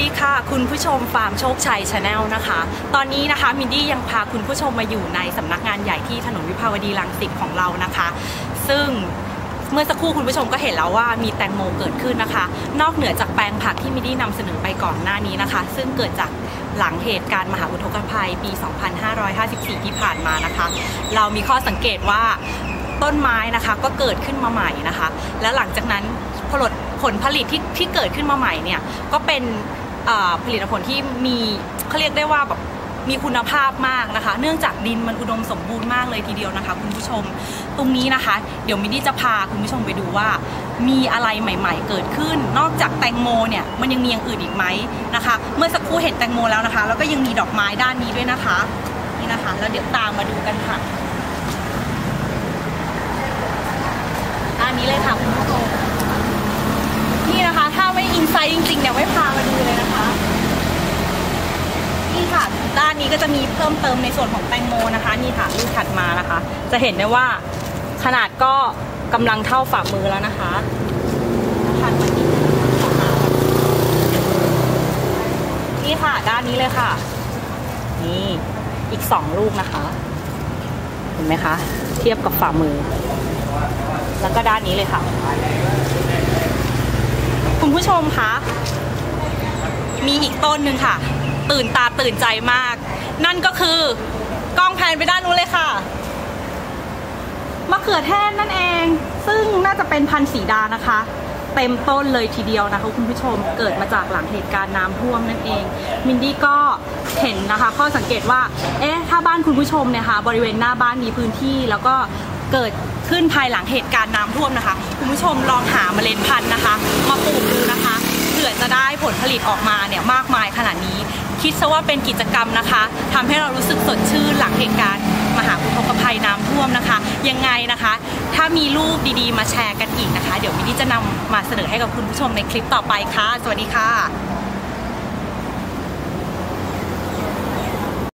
ดีค่ะ คุณผู้ชมฟาร์มโชคชัยชาแนลนะคะ ตอนนี้นะคะมินดี้ยังพาคุณผู้ชมมาอยู่ในสำนักงานใหญ่ที่ถนนวิภาวดีรังสิตของเรานะคะ ซึ่งเมื่อสักครู่คุณผู้ชมก็เห็นแล้วว่ามีแตงโมเกิดขึ้นนะคะ นอกเหนือจากแปลงผักที่มินดี้นำเสนอไปก่อนหน้านี้นะคะ ซึ่งเกิดจากหลังเหตุการณ์มหาอุทกภัยปี 2554 ที่ผ่านมานะคะ เรามีข้อสังเกตว่าต้นไม้นะคะก็เกิดขึ้นมาใหม่นะคะ และหลังจากนั้นผลผลผลิตที่ที่เกิดขึ้นมาใหม่เนี่ยก็เป็น ผลิตผลที่มีเขาเรียกได้ว่าแบบมีคุณภาพมากนะคะ เนื่องจากดินมันอุดมสมบูรณ์มากเลยทีเดียวนะคะ คุณผู้ชม ตรงนี้นะคะ เดี๋ยวมินดี้จะพาคุณผู้ชมไปดูว่า มีอะไรใหม่ ๆ เกิดขึ้น นอกจากแตงโมเนี่ยมันยังมีอย่างอื่นอีกไหมนะคะ เมื่อสักครู่เห็นแตงโมแล้วนะคะ แล้วก็ยังมีดอกไม้ด้านนี้ด้วยนะคะ นี่นะคะ แล้วเดี๋ยวตามมาดูกันค่ะอันนี้เลยค่ะคุณผู้ชมนี่นะคะ ถ้าไม่อินไซต์จริงๆเนี่ยไม่พามาดูเลยนะคะ นี่ค่ะ ด้านนี้ก็จะมีเพิ่มเติมในส่วนของแตงโมนะคะ นี่ค่ะรูปถัดมานะคะ จะเห็นได้ว่าขนาดก็กำลังเท่าฝ่ามือแล้วนะคะถัดมาอีกนี่ค่ะ ด้านนี้เลยค่ะ นี่อีกสองลูกนะคะ เห็นไหมคะ เทียบกับฝ่ามือ แล้วก็ด้านนี้เลยค่ะ คุณผู้ชมคะมีอีกต้นหนึ่งค่ะ ตื่นตาตื่นใจมาก นั่นก็คือกล้องแพนไปด้านนู้นเลยค่ะมะเขือเทศนั่นเอง ซึ่งน่าจะเป็นพันธุ์สีดานะคะ เต็มต้นเลยทีเดียวนะคะคุณผู้ชมเกิดมาจากหลังเหตุการณ์น้ำท่วมนั่นเอง มินดี้ก็เห็นนะคะ ข้อสังเกตว่า เอ๊ะ ถ้าบ้านคุณผู้ชมเนี่ยค่ะ บริเวณหน้าบ้านมีพื้นที่ แล้วก็เกิดขึ้นภายหลังเหตุการณ์น้ำท่วมนะคะ คุณผู้ชมลองหาเมล็ดพันธุ์นะคะ มาปลูกดูนะคะเผื่อจะได้ผลผลิตออกมาเนี่ยมากมาย คิดซะว่าเป็นกิจกรรมนะคะทำให้เรารู้สึกสดชื่นหลังเหตุการณ์มหาอุทกภัยน้ำท่วมนะคะ ยังไงนะคะ ถ้ามีรูปดีๆ มาแชร์กันอีกนะคะ เดี๋ยวมินนี่จะนำมาเสนอให้กับคุณผู้ชมในคลิปต่อไปค่ะ สวัสดีค่ะ